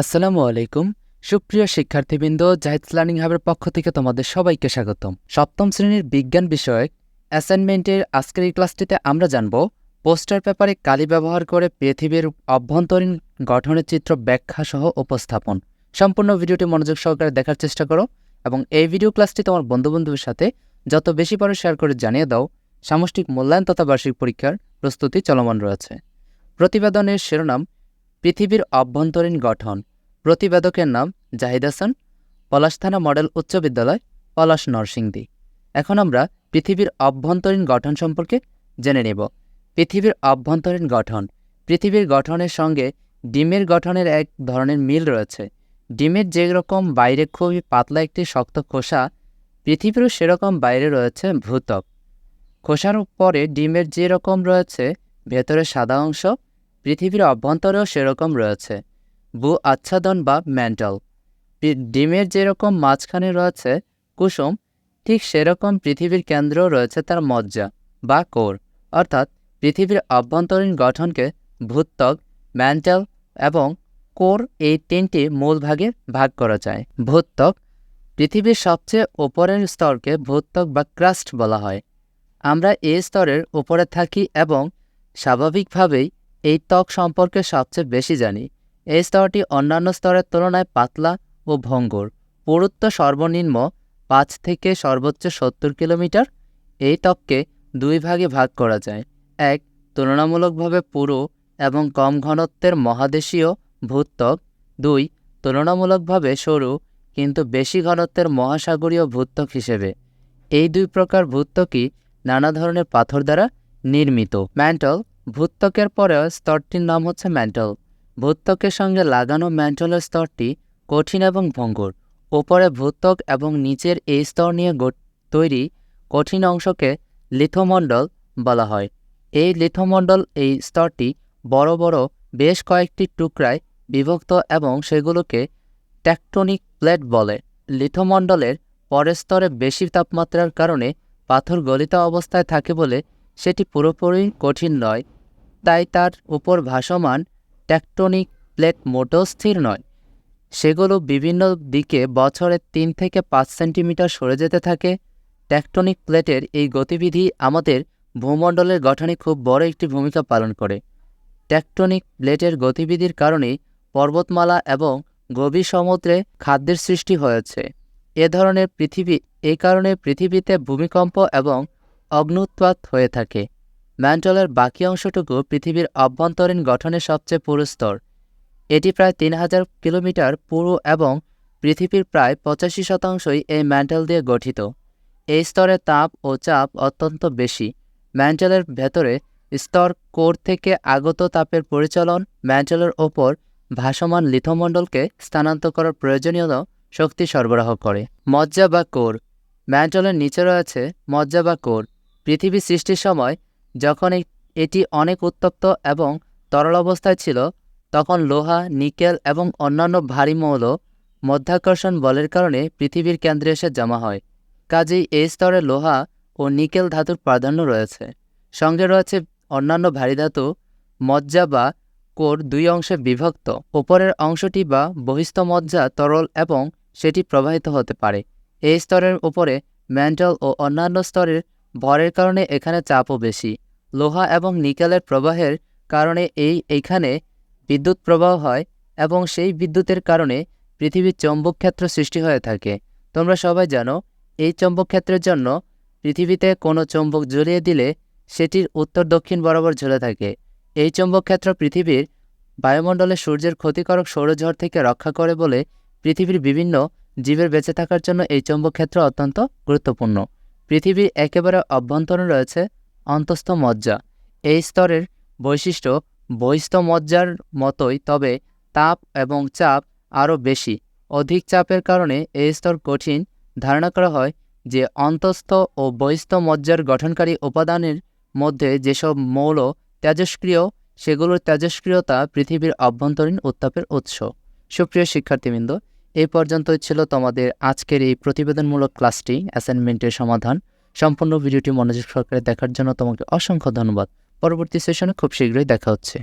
আসসালামু আলাইকুম। সুপ্রিয় শিক্ষার্থীবৃন্দ জাহিদস লার্নিং হাবের পক্ষ থেকে তোমাদের সবাইকে স্বাগতম। সপ্তম শ্রেণির বিজ্ঞান বিষয়ক অ্যাসাইনমেন্টের আজকের এই ক্লাসটিতে আমরা জানব, পোস্টার পেপারে কালি ব্যবহার করে পৃথিবীর অভ্যন্তরীণ গঠনের চিত্র ব্যাখ্যা সহ উপস্থাপন। সম্পূর্ণ ভিডিওটি মনোযোগ সহকারে দেখার চেষ্টা করো এবং এই ভিডিও ক্লাসটি তোমার বন্ধুবান্ধবের সাথে যত বেশি পারো শেয়ার করে জানিয়ে দাও। সামষ্টিক মূল্যায়ন তথা বার্ষিক পরীক্ষার প্রস্তুতি চলমান রয়েছে। প্রতিবেদনের শিরোনাম পৃথিবীর অভ্যন্তরীণ গঠন। প্রতিবেদকের নাম জাহিদ হাসান। পলাশথানা মডেল উচ্চ বিদ্যালয়, পলাশ নরসিংদী। এখন আমরা পৃথিবীর অভ্যন্তরীণ গঠন সম্পর্কে জেনে নেব। পৃথিবীর অভ্যন্তরীণ গঠন। পৃথিবীর গঠনের সঙ্গে ডিমের গঠনের এক ধরনের মিল রয়েছে। ডিমের যে রকম বাইরে খুবই পাতলা একটি শক্ত খোসা, পৃথিবীরও সেরকম বাইরে রয়েছে ভূতক খোসার পরে ডিমের যে রকম রয়েছে, ভেতরে সাদা অংশ পৃথিবীর অভ্যন্তরেও সেরকম রয়েছে। ভূ আচ্ছাদন বা ম্যান্টাল ডিমের যেরকম মাঝখানে রয়েছে কুসুম, ঠিক সেরকম পৃথিবীর কেন্দ্রেও রয়েছে তার মজ্জা বা কোর। অর্থাৎ পৃথিবীর অভ্যন্তরীণ গঠনকে ভূত্বক ম্যান্টাল এবং কোর এই তিনটি মূল ভাগে ভাগ করা যায়। ভূত্বক পৃথিবীর সবচেয়ে ওপরের স্তরকে ভূত্বক বা ক্রাস্ট বলা হয়। আমরা এই স্তরের উপরে থাকি এবং স্বাভাবিকভাবেই এই ত্বক সম্পর্কে সবচেয়ে বেশি জানি। এই স্তরটি অন্যান্য স্তরের তুলনায় পাতলা ও ভঙ্গুর। পুরুত্ব সর্বনিম্ন পাঁচ থেকে সর্বোচ্চ সত্তর কিলোমিটার। এই ত্বককে দুই ভাগে ভাগ করা যায়। এক, তুলনামূলকভাবে পুরু এবং কম ঘনত্বের মহাদেশীয় ভূত্বক দুই, তুলনামূলকভাবে সরু কিন্তু বেশি ঘনত্বের মহাসাগরীয় ভূত্বক হিসেবে। এই দুই প্রকার ভূত্বকই নানা ধরনের পাথর দ্বারা নির্মিত। ম্যান্টল ভূত্বকের পরেও স্তরটির নাম হচ্ছে ম্যান্টল। ভূত্বকের সঙ্গে লাগানো ম্যান্টলের স্তরটি কঠিন এবং ভঙ্গুর। ওপরে ভূত্বক এবং নিচের এই স্তর নিয়ে তৈরি কঠিন অংশকে লিথোমণ্ডল বলা হয়। এই লিথোমণ্ডল এই স্তরটি বড় বড় বেশ কয়েকটি টুকরায় বিভক্ত এবং সেগুলোকে ট্যাকটনিক প্লেট বলে। লিথোমণ্ডলের পরের স্তরে বেশি তাপমাত্রার কারণে পাথর গলিত অবস্থায় থাকে বলে সেটি পুরোপুরি কঠিন নয়। তাই তার উপর ভাসমান ট্যাকটনিক প্লেট মোটেও স্থির নয়। সেগুলো বিভিন্ন দিকে বছরে তিন থেকে পাঁচ সেন্টিমিটার সরে যেতে থাকে। ট্যাকটনিক প্লেটের এই গতিবিধি আমাদের ভূমণ্ডলের গঠনে খুব বড় একটি ভূমিকা পালন করে। ট্যাকটনিক প্লেটের গতিবিধির কারণেই পর্বতমালা এবং গভীর সমুদ্রে খাদ্যের সৃষ্টি হয়েছে। এ ধরনের পৃথিবী এই কারণে পৃথিবীতে ভূমিকম্প এবং অগ্নুৎপাত হয়ে থাকে। ম্যান্টলের বাকি অংশটুকু পৃথিবীর অভ্যন্তরীণ গঠনের সবচেয়ে পুরু স্তর। এটি প্রায় তিন হাজার কিলোমিটার পুরু এবং পৃথিবীর প্রায় পঁচাশি শতাংশই এই ম্যান্টেল দিয়ে গঠিত। এই স্তরে তাপ ও চাপ অত্যন্ত বেশি। ম্যান্টেলের ভেতরে স্তর কোর থেকে আগত তাপের পরিচালন ম্যান্টেলের ওপর ভাসমান লিথোমণ্ডলকে স্থানান্তর করার প্রয়োজনীয় শক্তি সরবরাহ করে। মজ্জা বা কোর। ম্যান্টলের নিচে রয়েছে মজ্জা বা কোর। পৃথিবী সৃষ্টির সময় যখন এটি অনেক উত্তপ্ত এবং তরল অবস্থায় ছিল, তখন লোহা, নিকেল এবং অন্যান্য ভারী মৌল মধ্যাকর্ষণ বলের কারণে পৃথিবীর কেন্দ্রে এসে জমা হয়। কাজেই এই স্তরে লোহা ও নিকেল ধাতুর প্রাধান্য রয়েছে। সঙ্গে রয়েছে অন্যান্য ভারী ধাতু, মজ্জা বা কোর দুই অংশে বিভক্ত। ওপরের অংশটি বা বহিস্থ মজ্জা তরল এবং সেটি প্রবাহিত হতে পারে। এই স্তরের উপরে ম্যান্টাল ও অন্যান্য স্তরের ভরের কারণে এখানে চাপও বেশি। লোহা এবং নিকেলের প্রবাহের কারণে এই এইখানে বিদ্যুৎ প্রবাহ হয় এবং সেই বিদ্যুতের কারণে পৃথিবীর চৌম্বক ক্ষেত্র সৃষ্টি হয়ে থাকে। তোমরা সবাই জানো, এই চৌম্বক ক্ষেত্রের জন্য পৃথিবীতে কোনো চৌম্বক জ্বলিয়ে দিলে সেটির উত্তর দক্ষিণ বরাবর ঝুলে থাকে। এই চৌম্বক ক্ষেত্র পৃথিবীর বায়ুমণ্ডলে সূর্যের ক্ষতিকারক সৌরঝড় থেকে রক্ষা করে বলে পৃথিবীর বিভিন্ন জীবের বেঁচে থাকার জন্য এই চৌম্বক ক্ষেত্র অত্যন্ত গুরুত্বপূর্ণ। পৃথিবীর একেবারে অভ্যন্তরে রয়েছে অন্তস্থ মজ্জা। এই স্তরের বৈশিষ্ট্য বহিস্থ মজ্জার মতোই, তবে তাপ এবং চাপ আরও বেশি। অধিক চাপের কারণে এই স্তর কঠিন। ধারণা করা হয় যে অন্তস্থ ও বহিস্থ মজ্জার গঠনকারী উপাদানের মধ্যে যেসব মৌল তেজস্ক্রিয় সেগুলোর তেজস্ক্রিয়তা পৃথিবীর অভ্যন্তরীণ উত্তাপের উৎস। সুপ্রিয় শিক্ষার্থীবৃন্দ এই পর্যন্তই ছিল তোমাদের আজকের এই প্রতিবেদনমূলক ক্লাসটি অ্যাসাইনমেন্টের সমাধান। সম্পূর্ণ ভিডিওটি মনোযোগ সহকারে দেখার জন্য তোমাকে অসংখ্য ধন্যবাদ। পরবর্তী সেশনে খুব শীঘ্রই দেখা হচ্ছে।